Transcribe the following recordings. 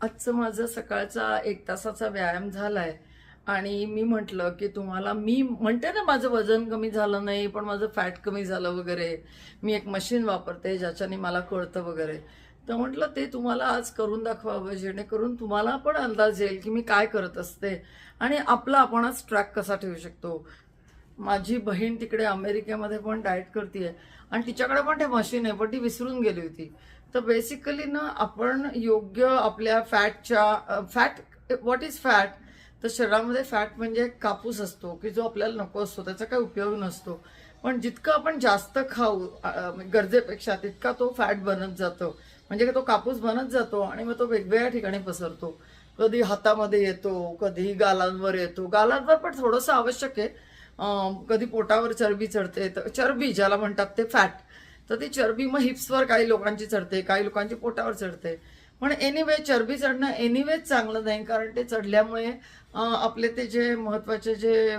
आजचं माझं सकाळचा एक तासाचा व्यायाम झालाय. आणि मी म्हटलं की तुम्हाला मी म्हणते ना माझं वजन कमी झालं नाही पण माझं फॅट कमी झालं वगैरे. मी एक मशीन वापरते ज्याच्याने मला कळतं वगैरे. तर म्हटलं ते तुम्हाला आज करून दाखवावं जेणेकरून तुम्हाला पण अंदाज येईल की मी काय करत असते. आणि आपला आपणच ट्रॅक कसा ठेवू शकतो. माझी बहीण तिकडे अमेरिकेमध्ये पण डाएट करते आणि तिच्याकडे पण ते मशीन आहे पण ती विसरून गेली होती. तर बेसिकली ना आपण योग्य आपल्या फॅटच्या फॅट व्हॉट इज फॅट तर शरीरामध्ये फॅट म्हणजे एक कापूस असतो की जो आपल्याला नको असतो त्याचा काही उपयोग नसतो. पण जितकं आपण जास्त खाऊ गरजेपेक्षा तितका तो फॅट बनत जातो. म्हणजे तो कापूस बनत जातो आणि मग तो वेगवेगळ्या ठिकाणी पसरतो. कधी हातामध्ये येतो कधी गालांवर येतो. गालांवर पण थोडंसं आवश्यक आहे. कधी पोटावर चरबी चढते तर चरबी ज्याला म्हणतात ते फॅट तर ती चरबी मग हिप्सवर काही लोकांची चढते काही लोकांची पोटावर चढते. पण एनिवे चरबी चढणं एनिवेज चांगलं नाही कारण ते चढल्यामुळे आपले ते जे महत्त्वाचे जे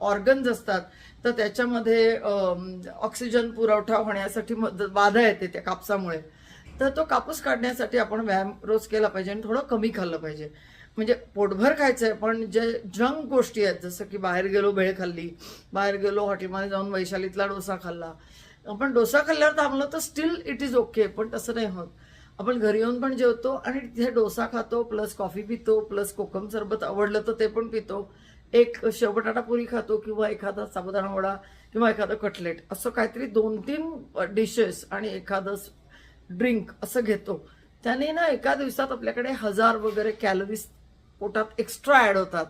ऑर्गन्स असतात तर त्याच्यामध्ये ऑक्सिजन पुरवठा होण्यासाठी बाधा येते त्या कापसामुळे. तर तो कापूस काढण्यासाठी आपण व्यायाम रोज केला पाहिजे आणि थोडं कमी खाल्लं पाहिजे. म्हणजे पोटभर खायचं आहे पण जे जंक गोष्टी आहेत जसं की बाहेर गेलो भेळ खाल्ली बाहेर गेलो हॉटेलमध्ये जाऊन वैशालीतला डोसा खाल्ला आपण डोसा खाल्ल्यावर थांबलो तर स्टील इट इज ओके पण तसं नाही होत. आपण घरी येऊन पण जेवतो आणि तिथे डोसा खातो प्लस कॉफी पितो प्लस कोकम सरबत आवडलं तर ते पण पितो. एक शेवबटाटा पुरी खातो किंवा एखादा साबुदाणा वडा किंवा एखादं कटलेट असं काहीतरी दोन तीन डिशेस आणि एखादं ड्रिंक असं घेतो. त्याने ना एका दिवसात आपल्याकडे हजार वगैरे कॅलरीज पोटात एक्स्ट्रा ॲड होतात.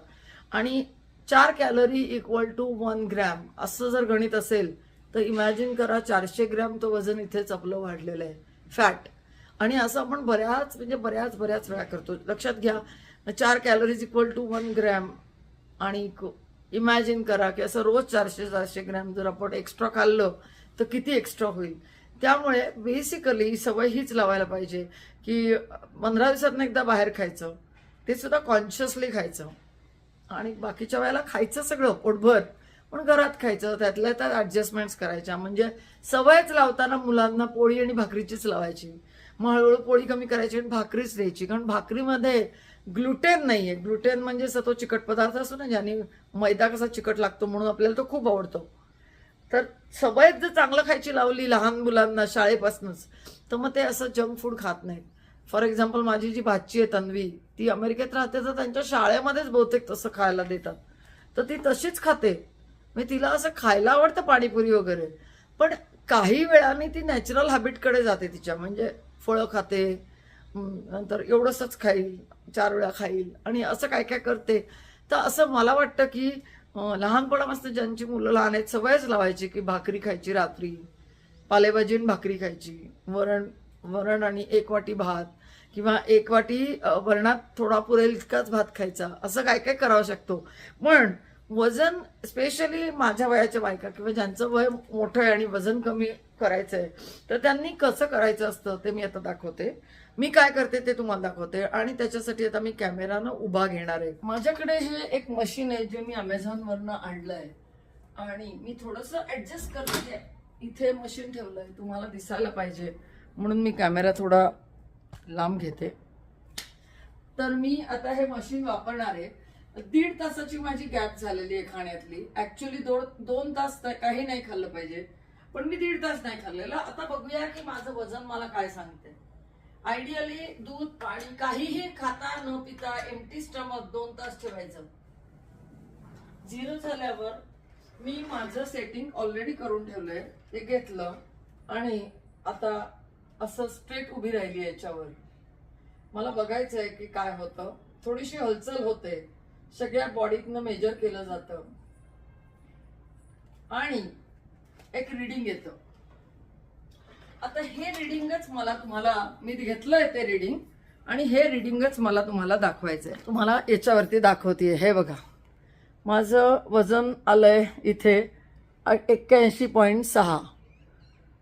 आणि चार calorie equal to one gram असं जर गणित असेल तर इमॅजिन करा चारशे ग्रॅम तो वजन इथेच आपलं वाढलेलं आहे. फॅट आणि असं आपण बऱ्याच म्हणजे बऱ्याच बऱ्याच वेळा करतो. लक्षात घ्या चार calories equal to one gram आणि इमॅजिन करा की असं रोज चारशे चारशे ग्रॅम जर आपण एक्स्ट्रा खाल्लं तर किती एक्स्ट्रा होईल? त्यामुळे बेसिकली सवय हीच लावायला पाहिजे की पंधरा दिवसातनं एकदा बाहेर खायचं ते सुद्धा कॉन्शियसली खायचं. आणि बाकीच्या वेळेला खायचं सगळं पोटभर. पण घरात खायचं त्यातल्या त्यात ॲडजस्टमेंट्स करायच्या. म्हणजे सवयच लावताना मुलांना पोळी आणि भाकरीचीच लावायची. मग हळूहळू पोळी कमी करायची आणि भाकरीच द्यायची. कारण भाकरीमध्ये ग्लुटेन नाहीये. ग्लुटेन म्हणजे तो चिकट पदार्थ असतो ना ज्याने मैदा कसा चिकट लागतो म्हणून आपल्याला तो खूप आवडतो. तर सवयच जर चांगलं खायची लावली लहान मुलांना शाळेपासूनच तर मग ते असं जंक फूड खात नाहीत. फॉर एक्झाम्पल माझी जी भाची आहे तन्वी ती अमेरिकेत राहते तर त्यांच्या शाळेमध्येच बहुतेक तसं खायला देतात. तर ती तशीच खाते. म्हणजे तिला असं खायला आवडतं पाणीपुरी वगैरे. पण काही वेळाने ती नॅचरल हॅबिटकडे जाते तिच्या म्हणजे फळं खाते नंतर एवढंसंच खाईल चार वेळा खाईल आणि असं काय काय करते. तर असं मला वाटतं की लहानपणापासून ज्यांची मुलं लहान आहेत सवयच लावायची की भाकरी खायची रात्री पालेभाजी आणि भाकरी खायची वरण वरण आणि एक वाटी भात किंवा एक वाटी वरणात थोडा पुरेल इतकाच भात खायचा असं काय काय करावं शकतो. पण वजन स्पेशली माझ्या वयाच्या बायका किंवा ज्यांचं वय मोठं आहे आणि वजन कमी करायचं आहे तर त्यांनी कसं करायचं असतं ते मी आता दाखवते. मी काय करते ते तुम्हाला दाखवते. आणि त्याच्यासाठी आता मी कॅमेरानं उभा घेणार आहे. माझ्याकडे हे एक मशीन आहे जे मी अमेझॉनवरनं आणलं आहे आणि मी थोडंसं ॲडजस्ट करते. इथे मशीन ठेवलं आहे तुम्हाला दिसायला पाहिजे. म्हणून मी कॅमेरा थोडा लांब घेते. तर मी आता हे मशीन वापरणार आहे. दीड तासाची माझी गॅप झालेली आहे खाण्यातली. ऍक्च्युली दोन दोन तास काही नाही खाल्लं पाहिजे. पण मी दीड तास नाही खाल्लेलं. आता बघूया की माझं वजन मला काय सांगते. आयडियली दूध पाणी काहीही खाता न पिता एमटी स्टमक दोन तास ठेवायचं. झिरो झाल्यावर मी माझं सेटिंग ऑलरेडी करून ठेवलंय. ते घेतलं. आणि आता असं स्ट्रेट उभी राहिली याच्यावर. मला बघायचं आहे की काय होतं. थोडीशी हलचल होते. सगळ्या बॉडीतनं मेजर केलं जातं. आणि एक रिडिंग येतं. आता हे रिडिंगच मला तुम्हाला मी घेतलंय ते रिडिंग आणि हे रिडिंगच मला तुम्हाला दाखवायचंय. तुम्हाला याच्यावरती दाखवते हे बघा. माझं वजन आलंय इथे एक्क्याऐंशी पॉईंट सहा.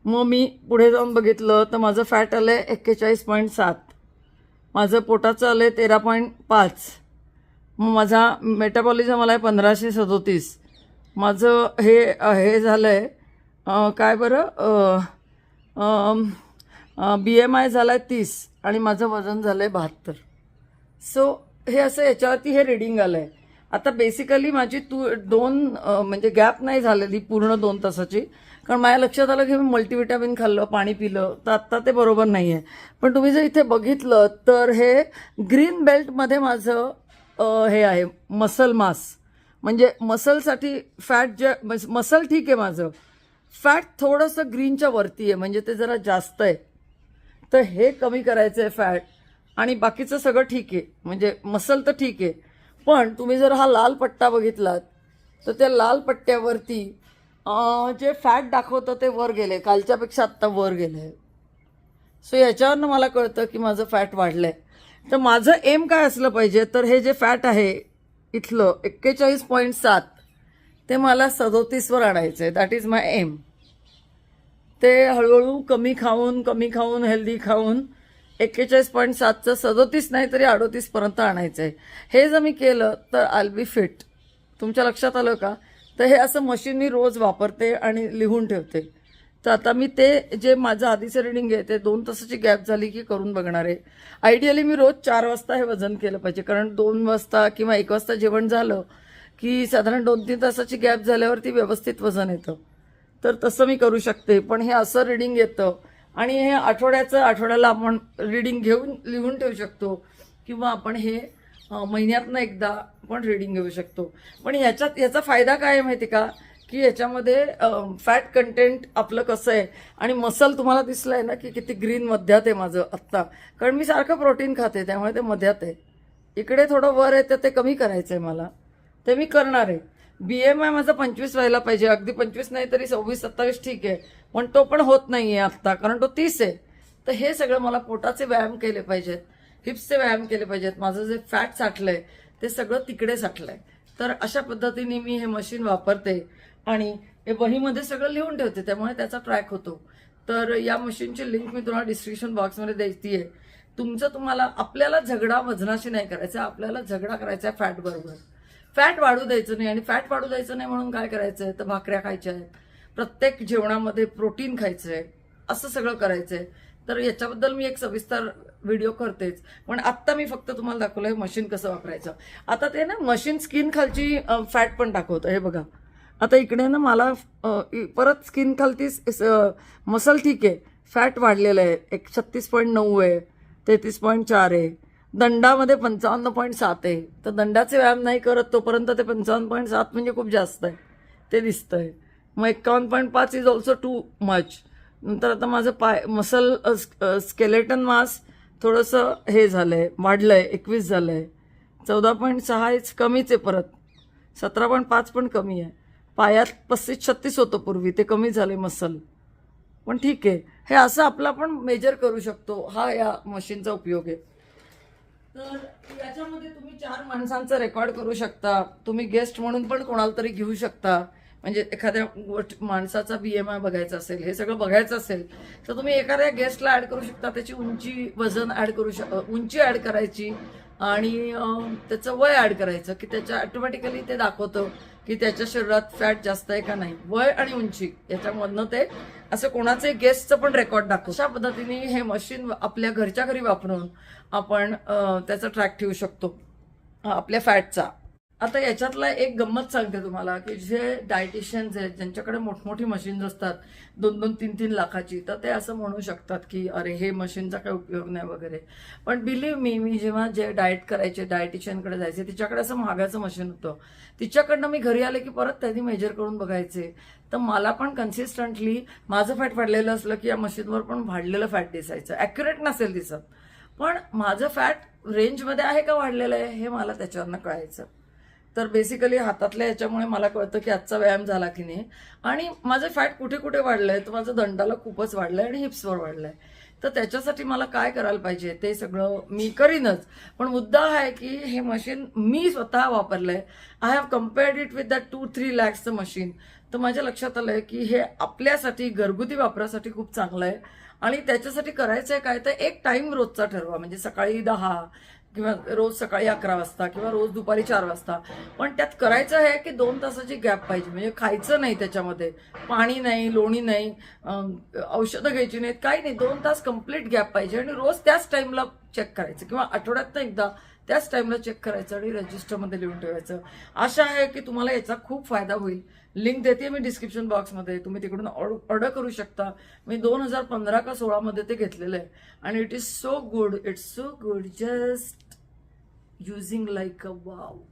मग मी पुढे जाऊन बघितलं तर माझं फॅट आलंय एक्केचाळीस पॉईंट सात. माझं पोटाचं आलंय तेरा पॉईंट पाच. मग माझा मेटाबॉलिझम आलाय पंधराशे सदोतीस. माझं हे हे झालं आहे काय बरं बी एम आय झाला आहे तीस आणि माझं वजन झालं आहे बहात्तर. सो हे असं याच्यावरती हे रिडिंग आलं आहे आता बेसिकली माझी तू दोन म्हणजे गॅप नाही झालेली पूर्ण दोन तासाची. कारण माझ्या लक्षात आलं की मी मल्टीविटॅमिन खाल्लं पाणी पिलं तर आत्ता ते बरोबर नाही आहे पण तुम्ही जर इथे बघितलं तर हे ग्रीन बेल्टमध्ये माझं हे आहे मसल मास म्हणजे मसलसाठी फॅट जे मसल ठीक आहे माझं. फॅट थोडंसं ग्रीनच्या वरती आहे म्हणजे ते जरा जास्त आहे. तर हे कमी करायचं आहे फॅट आणि बाकीचं सगळं ठीक आहे. म्हणजे मसल तर ठीक आहे. पण तुम्ही जर हा लाल पट्टा बघितलात तर त्या लाल पट्ट्यावरती जे फॅट दाखवतं ते वर गेले कालच्यापेक्षा आत्ता वर गेलं आहे सो याच्यावरनं मला कळतं की माझं फॅट वाढलं आहे तर माझं एम काय असलं पाहिजे? तर हे जे फॅट आहे इथलं एक्केचाळीस पॉईंट सात ते मला सदोतीसवर आणायचं आहे दॅट इज माय एम ते हळूहळू कमी खाऊन कमी खाऊन हेल्दी खाऊन एक्केचाळीस पॉईंट सातचं सदोतीस नाही तरी अडोतीसपर्यंत आणायचं आहे हे जर मी केलं तर आल बी फिट तुमच्या लक्षात आलं का? तर हे असं मशीन मी रोज वापरते आणि लिहून ठेवते. तर आता मी ते जे माझं आधीचं रिडिंग आहे ते दोन तासाची गॅप झाली की करून बघणार आहे. आयडियली मी रोज चार वाजता हे वजन केलं पाहिजे कारण दोन वाजता किंवा एक वाजता जेवण झालं की साधारण दोन तीन तासाची गॅप झाल्यावरती व्यवस्थित वजन येतं. तर तसं मी करू शकते पण हे असं रिडिंग येतं आणि हे आठवड्याचं आठवड्याला आपण रिडिंग घेऊन लिहून ठेवू शकतो किंवा आपण हे महिन्यातनं एकदा पण रिडिंग घेऊ शकतो. पण ह्याच्यात याचा फायदा काय आहे माहिती का? की याच्यामध्ये फॅट कंटेंट आपलं कसं आहे? आणि मसल तुम्हाला दिसलं आहे ना की किती ग्रीन मध्यात आहे माझं आत्ता. कारण मी सारखं प्रोटीन खाते त्यामुळे ते मध्यात आहे. इकडे थोडं वर आहे तर ते कमी करायचं आहे मला. ते मी करणार आहे. बी एम आय माझा पंचवीस व्हायला पाहिजे. अगदी पंचवीस नाही तरी सव्वीस सत्तावीस ठीक आहे. पण तो पण होत नाही आहे आत्ता कारण तो तीस आहे. तर हे सगळं मला पोटाचे व्यायाम केले पाहिजेत. हिप्सचे व्यायाम केले पाहिजेत. माझं जे फॅट साठलं आहे ते सगळं तिकडे साठलं आहे तर अशा पद्धतीने मी हे मशीन वापरते आणि हे वहीमध्ये सगळं लिहून ठेवते त्यामुळे त्याचा ट्रॅक होतो. तर या मशीनची लिंक मी तुम्हाला डिस्क्रिप्शन बॉक्समध्ये द्यायची आहे तुमचं तुम्हाला आपल्याला झगडा वजनाशी नाही करायचा आपल्याला झगडा करायचा आहे फॅट बरोबर. फॅट वाढू द्यायचं नाही आणि फॅट वाढू द्यायचं नाही म्हणून काय करायचं आहे तर भाकऱ्या खायच्या आहेत. प्रत्येक जेवणामध्ये प्रोटीन खायचं आहे असं सगळं करायचं आहे तर याच्याबद्दल मी एक सविस्तर व्हिडिओ करतेच. पण आत्ता मी फक्त तुम्हाला दाखवलं आहे मशीन कसं वापरायचं. आता ते ना मशीन स्किन खालची फॅट पण दाखवतं. हे बघा. आता इकडे ना मला इ- परत स्किन खालती मसल ठीक आहे. फॅट वाढलेलं आहे. एक छत्तीस पॉईंट नऊ आहे. तेहतीस पॉईंट चार आहे. दंडामध्ये पंचावन्न पॉईंट सात आहे. तर दंडाचे व्यायाम नाही करत तोपर्यंत ते पंचावन्न पॉईंट सात म्हणजे खूप जास्त आहे. ते दिसतं आहे मग एक्कावन्न पॉईंट पाच इज ऑल्सो टू मच नंतर आता माझं पाय मसल स्केलेटन मास थोडंसं हे झालं आहे वाढलं आहे एकवीस झालं आहे चौदा पॉईंट सहा हेच कमीच आहे परत. सतरा पॉईंट पाच पण कमी आहे. पायात पस्तीस छत्तीस होतं पूर्वी ते कमी झाले मसल पण ठीक आहे. हे असं आपलं आपण मेजर करू शकतो. हा या मशीनचा उपयोग आहे. तर याच्यामध्ये तुम्ही चार माणसांचा रेकॉर्ड करू शकता. तुम्ही गेस्ट म्हणून पण कोणाला तरी घेऊ शकता. म्हणजे एखाद्या गोष्ट माणसाचा बी एम आय बघायचा असेल हे सगळं बघायचं असेल तर तुम्ही एखाद्या गेस्टला ऍड करू शकता. त्याची उंची वजन ऍड करू शक उंची ऍड करायची आणि त्याचं वय ऍड करायचं की त्याच्या ऑटोमॅटिकली ते दाखवतं की त्याच्या शरीरात फॅट जास्त आहे का नाही. वय आणि उंची याच्यामधनं ते असं कोणाचे गेस्टचं पण रेकॉर्ड दाखव. अशा पद्धतीने हे मशीन आपल्या घरच्या घरी वापरून आपण त्याचा ट्रॅक ठेवू शकतो. आपल्या फॅटचा आता याच्यातला एक गंमत सांगते तुम्हाला की जे डायटिशियन्स आहेत ज्यांच्याकडे मोठमोठी मशीन्स असतात दोन दोन तीन तीन लाखाची तर ते असं म्हणू शकतात की अरे हे मशीनचा काही उपयोग नाही वगैरे. पण बिलीव्ह मी मी जेव्हा जे डाएट करायचे डायटिशियनकडे जायचे तिच्याकडे असं महागाचं मशीन होतं. तिच्याकडनं मी घरी आले की परत त्यांनी मेजर करून बघायचे. तर मला पण कन्सिस्टंटली माझं फॅट वाढलेलं असलं की या मशीनवर पण वाढलेलं फॅट दिसायचं. ॲक्युरेट नसेल दिसत. पण माझं फॅट रेंजमध्ये आहे का वाढलेलं आहे हे मला त्याच्यावरनं कळायचं. तर बेसिकली हातातल्या याच्यामुळे मला कळतं की आजचा व्यायाम झाला की नाही. आणि माझं फॅट कुठे कुठे वाढलंय तर माझं दंडाला खूपच वाढलंय आणि हिप्सवर वाढलंय. तर त्याच्यासाठी मला काय करायला पाहिजे? ते सगळं मी करीनच. पण मुद्दा आहे की हे मशीन मी स्वतः वापरलंय. I have compared it with that two three लॅक्सचं machine तर माझ्या लक्षात आलंय की हे आपल्यासाठी घरगुती वापरासाठी खूप चांगलं आहे आणि त्याच्यासाठी करायचं आहे काय? तर एक टाइम रोजचा ठरवा. म्हणजे सकाळी दहा किंवा रोज सकाळी अकरा वाजता किंवा रोज दुपारी चार वाजता. पण त्यात करायचं आहे की दोन तासाची गॅप पाहिजे. म्हणजे खायचं नाही त्याच्यामध्ये. पाणी नाही लोणी नाही औषधं घ्यायची नाहीत काही नाही. दोन तास कंप्लीट गॅप पाहिजे आणि रोज त्याच टाईमला चेक करायचं. किंवा आठवड्यातनं एकदा त्याच टाईमला चेक करायचं आणि रजिस्टरमध्ये लिहून ठेवायचं. आशा आहे की तुम्हाला याचा खूप फायदा होईल. लिंक देते मी डिस्क्रिप्शन बॉक्समध्ये तुम्ही तिकडून ऑर्डर करू शकता. मी दोन हजार पंधरा का सोळामध्ये ते घेतलेलं आहे. आणि it is so good it's so good just using like a wow.